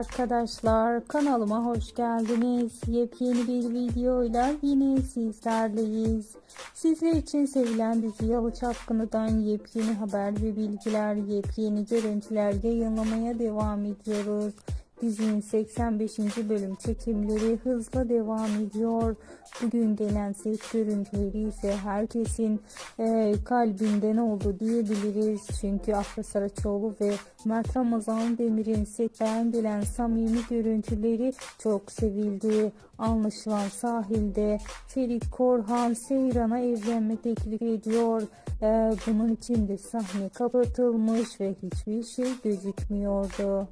Arkadaşlar kanalıma hoş geldiniz. Yepyeni bir videoyla yine sizlerleyiz. Sizler için sevilen dizi Yalı Çapkını'dan yepyeni haber ve bilgiler, yepyeni görüntüler yayınlamaya devam ediyoruz. Dizinin 85. bölüm çekimleri hızla devam ediyor. Bugün gelen set görüntüleri ise herkesin e, kalbinden oldu diyebiliriz. Çünkü Afra Saraçoğlu ve Mert Ramazan Demir'in setten gelen samimi görüntüleri çok sevildi. Anlaşılan sahilde Ferit Korhan Seyran'a evlenme teklif ediyor. E, bunun için de sahne kapatılmış ve hiçbir şey gözükmüyordu.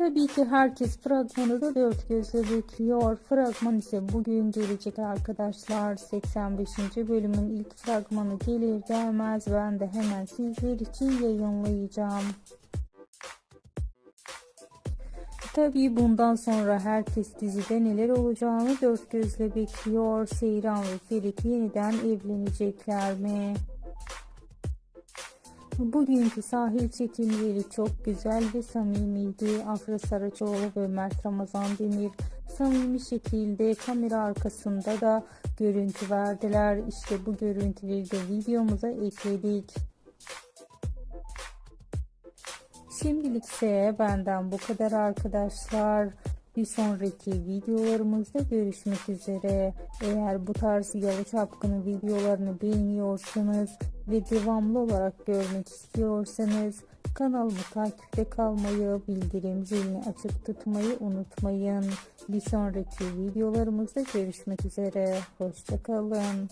Tabii ki herkes fragmanı dört gözle bekliyor. Fragman ise bugün gelecek arkadaşlar. 85. bölümün ilk fragmanı gelir gelmez ben de hemen sizler için yayınlayacağım. Tabii bundan sonra herkes dizide neler olacağını dört gözle bekliyor. Seyran ve Ferit yeniden evlenecekler mi? Bugünkü sahil çekimleri çok güzel ve samimiydi. Afra Saraçoğlu ve Mert Ramazan Demir samimi şekilde kamera arkasında da görüntü verdiler. İşte bu görüntüleri de videomuza ekledik. Şimdilik ise benden bu kadar arkadaşlar. Bir sonraki videolarımızda görüşmek üzere. Eğer bu tarz yalı çapkını videolarını beğeniyorsanız ve devamlı olarak görmek istiyorsanız kanalımı takipte kalmayı, bildirim zilini açık tutmayı unutmayın. Bir sonraki videolarımızda görüşmek üzere. Hoşçakalın.